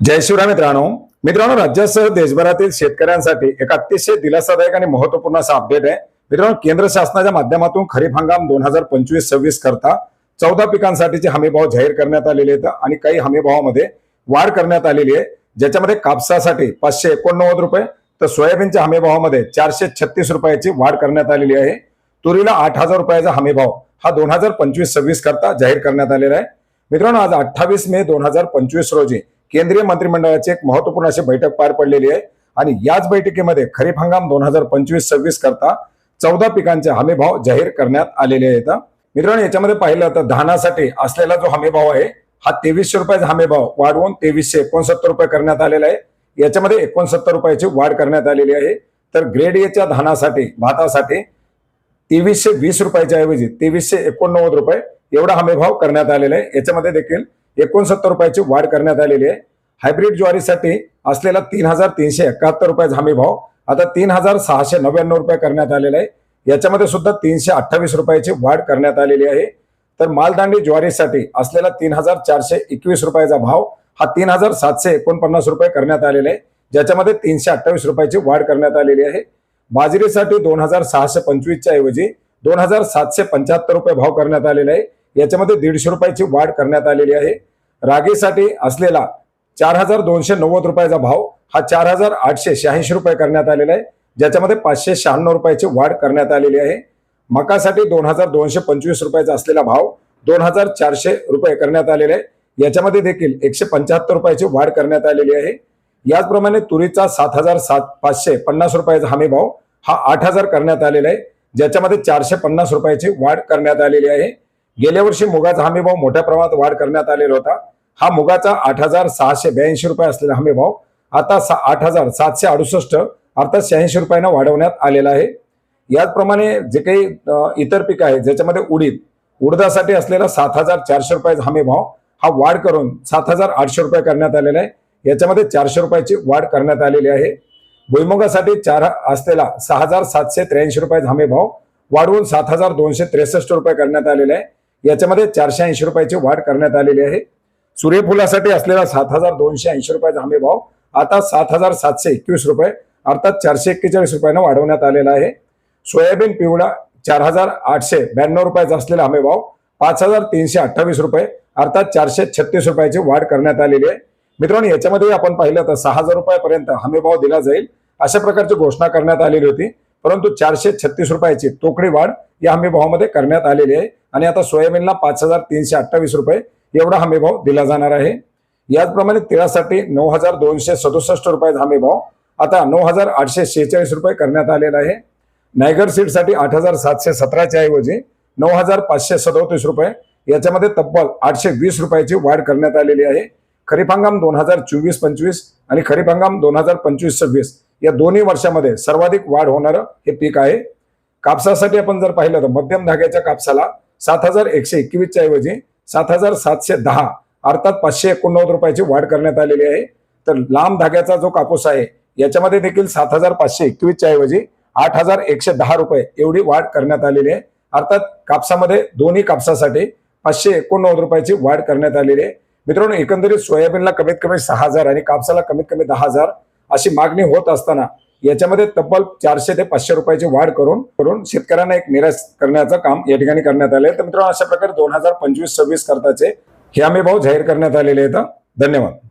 जय शिवराय मित्रांनो. मित्रांनो राज्यासह देशभरातील शेतकऱ्यांसाठी एक अतिशय दिलासादायक आणि महत्त्वपूर्ण असा अपडेट आहे. मित्रांनो केंद्र शासनाच्या माध्यमातून खरीप हंगाम दोन हजार पंचवीस सव्वीस करता चौदा पिकांसाठीचे हमीभाव जाहीर करण्यात आलेले आहेत आणि काही हमीभावामध्ये वाढ करण्यात आलेली आहे. ज्याच्यामध्ये कापसासाठी पाचशे एकोणनव्वद रुपये तर सोयाबीनच्या हमीभावामध्ये चारशे छत्तीस रुपयाची वाढ करण्यात आलेली आहे. तुरीला आठ हजार रुपयाचा हमीभाव हा दोन हजार पंचवीस सव्वीस करता जाहीर करण्यात आलेला आहे. मित्रांनो आज अठ्ठावीस मे दोन हजार पंचवीस रोजी केंद्रीय मंत्रिमंडळाची एक महत्त्वपूर्ण अशी बैठक पार पडलेली आहे. आणि याच बैठकीमध्ये खरीप हंगाम दोन हजार पंचवीस सव्वीस करता चौदा पिकांचे हमीभाव जाहीर करण्यात आलेले आहेत. मित्रांनो याच्यामध्ये पाहिलं तर धानासाठी असलेला जो हमीभाव आहे हा तेवीसशे रुपयाचा हमीभाव वाढवून तेवीसशे एकोणसत्तर रुपये करण्यात आलेला आहे. याच्यामध्ये एकोणसत्तर रुपयाची वाढ करण्यात आलेली आहे. तर ग्रेड एच्या धानासाठी भातासाठी तेवीसशे वीस रुपयाच्या ऐवजी तेवीसशे एकोणनव्वद रुपये एवढा हमीभाव करण्यात आलेला आहे. याच्यामध्ये देखील एकोणसत्तर रुपयाची वाढ करण्यात आलेली आहे. हायब्रिड ज्वारीसाठी असलेला तीन हजार तीनशे एकाहत्तर रुपयाचा हमीभाव आता तीन हजार सहाशे नव्याण्णव रुपये करण्यात आलेला आहे. याच्यामध्ये सुद्धा तीनशे अठ्ठावीस रुपयाची वाढ करण्यात आलेली आहे. तर मालदांडी ज्वारीसाठी असलेला तीन हजार चारशे एकवीस रुपयाचा भाव हा तीन हजार सातशे एकोणपन्नास रुपये करण्यात आलेला आहे. ज्याच्यामध्ये तीनशे अठ्ठावीस रुपयाची वाढ करण्यात आलेली आहे. बाजरीसाठी दोन हजार सहाशे पंचवीसच्या ऐवजी दोन हजार सातशे पंच्याहत्तर रुपये भाव करण्यात आलेला आहे. याच्यामध्ये दीडशे रुपयाची वाढ करण्यात आलेली आहे. रागीसाठी असलेला चार हजार दोनशे नव्वद रुपयाचा भाव हा चार हजार आठशे शहाऐंशी रुपये करण्यात आलेला आहे. ज्याच्यामध्ये पाचशे शहाण्णव रुपयाची वाढ करण्यात आलेली आहे. मकासाठी दोन हजार दोनशे पंचवीस रुपयाचा असलेला भाव दोन हजार चारशे रुपये करण्यात आलेले आहे. याच्यामध्ये देखील एकशे पंच्याहत्तर रुपयाची वाढ करण्यात आलेली आहे. याचप्रमाणे तुरीचा सात हजार सात पाचशे पन्नास रुपयाचा हमी भाव हा आठ हजार करण्यात आलेला आहे. ज्याच्यामध्ये चारशे पन्नास रुपयाची वाढ करण्यात आलेली आहे. गेल्या वर्षी मुगाचा हमी भाव मोठ्या प्रमाणात वाढ करण्यात आलेला होता. हा मुगाचा आठ हजार सहाशे ब्याऐंशी रुपये असलेला हमी भाव आता सा आठ हजार सातशे अडुसष्ट अर्थात शहाऐंशी रुपयांना वाढवण्यात आलेला आहे. याचप्रमाणे जे काही इतर पीक आहे ज्याच्यामध्ये उडीद उडदासाठी असलेला सात हजार चारशे रुपयाचा हमी भाव हा वाढ करून सात हजार आठशे रुपये करण्यात आलेला आहे. याच्यामध्ये चारशे रुपयाची वाढ करण्यात आलेली आहे. भुईमुगासाठी चार असलेला सहा हजार सातशे त्र्याऐंशी रुपयाचा हमी भाव वाढवून सात हजार दोनशे त्रेसष्ट रुपये करण्यात आलेले आहे. याच्यामध्ये चारशे ऐंशी रुपयाची वाढ करण्यात आलेली आहे. सूर्यफुलासाठी असलेला सात हजार दोनशे ऐंशी रुपयाचा हमी भाव आता सात हजार सातशे एकवीस रुपये अर्थात चारशे एक्केचाळीस रुपयानं वाढवण्यात आलेला आहे. सोयाबीन पिवळा चार हजार आठशे ब्याण्णव रुपयाचा असलेला हमी भाव पाच हजार तीनशे अठ्ठावीस रुपये अर्थात चारशे छत्तीस रुपयाची वाढ करण्यात आलेली आहे. मित्रांनो याच्यामध्ये आपण पाहिलं तर सहा हजार रुपयापर्यंत हमी भाव दिला जाईल अशा प्रकारची घोषणा करण्यात आलेली होती. परंतु चारशे छत्तीस रुपयाची तोकडी वाढ या हमी भावामध्ये करण्यात आलेली आहे. आणि आता सोयाबीनला पाच हजार तीनशे अठ्ठावीस रुपये एवढा हमीभाव दिला जाणार आहे. याचप्रमाणे तिळासाठी नऊ हजार दोनशे सदुसष्ट रुपयाचा हमीभाव. आता नऊ हजार आठशे शेहेचाळीस रुपये करण्यात आलेला आहे. नायगर सीटसाठी आठ हजार सातशे सतराच्या ऐवजी नऊ हजार पाचशे सदोतीस रुपये. याच्यामध्ये तब्बल आठशे वीस रुपयाची वाढ करण्यात आलेली आहे. खरीप हंगाम दोन हजार चोवीस पंचवीस आणि खरीप हंगाम दोन हजार पंचवीस सव्वीस या दोन्ही वर्षामध्ये सर्वाधिक वाढ होणारं हे पीक आहे. कापसासाठी आपण जर पाहिलं तर मध्यम धाग्याच्या कापसाला सात हजार एकशे एकवीसच्या ऐवजी सात हजार सातशे दहा अर्थात पाचशे एकोणनव्वद रुपयाची वाढ करण्यात आलेली आहे. तर लांब धाग्याचा जो कापूस आहे याच्यामध्ये देखील सात हजार पाचशे एकवीसच्या ऐवजी आठ हजार एकशे दहा रुपये एवढी वाढ करण्यात आलेली आहे. अर्थात कापसामध्ये दोन्ही कापसासाठी पाचशे एकोणनव्वद रुपयाची वाढ करण्यात आलेली आहे. मित्रांनो एकंदरीत सोयाबीनला कमीत कमी सहा हजार आणि कापसाला कमीत कमी दहा हजार अशी मागणी होत असताना याच्यामध्ये तब्बल चारशे ते पाचशे रुपयाची वाढ करून करून शेतकऱ्यांना एक निराश करण्याचं काम या ठिकाणी करण्यात आले तर मित्रांनो अशा प्रकारे दोन हजार पंचवीस सव्वीस करताचे हे आम्ही भाऊ जाहीर करण्यात आलेले आहेत. धन्यवाद.